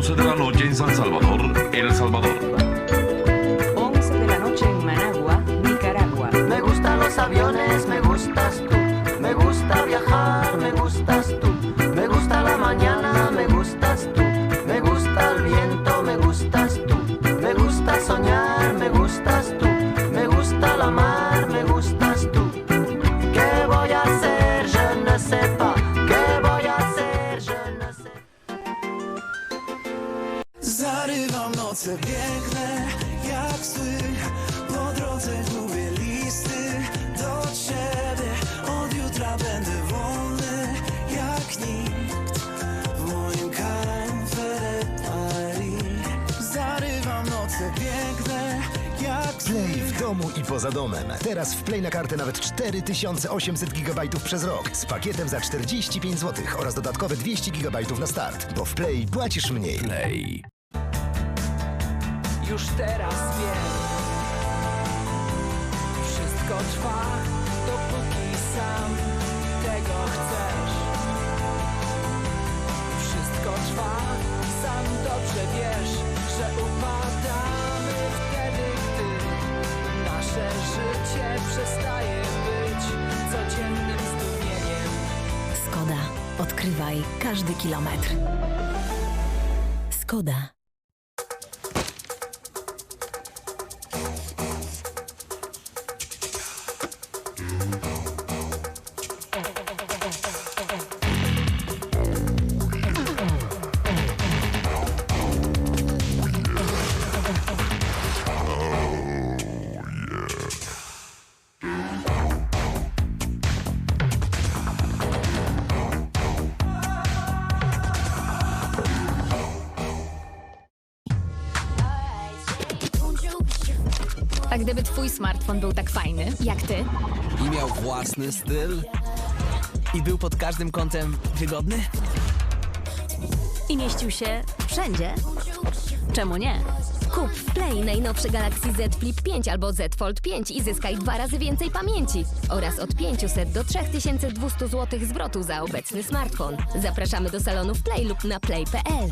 11 de la noche en San Salvador, El Salvador. Zarywam noce, biegnę jak psy Po drodze gubię listy do ciebie Od jutra będę wolny jak nikt W moim Paris Zarywam noce, biegnę jak psy Play w domu i poza domem. Teraz w Play na kartę nawet 4800 GB przez rok z pakietem za 45 zł oraz dodatkowe 200 GB na start. Bo w Play płacisz mniej. Play. Już teraz wiem Wszystko trwa Dopóki sam tego chcesz Wszystko trwa Sam dobrze wiesz Że upadamy wtedy, gdy Nasze życie przestaje być Codziennym zdumieniem Skoda. Odkrywaj każdy kilometr. Skoda. Mm-hmm. A gdyby twój smartfon był tak fajny, jak ty, i miał własny styl i był pod każdym kątem wygodny? I mieścił się wszędzie? Czemu nie? Kup w Play najnowszy Galaxy Z Flip 5 albo Z Fold 5 i zyskaj dwa razy więcej pamięci oraz od 500 do 3200 zł zwrotu za obecny smartfon. Zapraszamy do salonów Play lub na play.pl.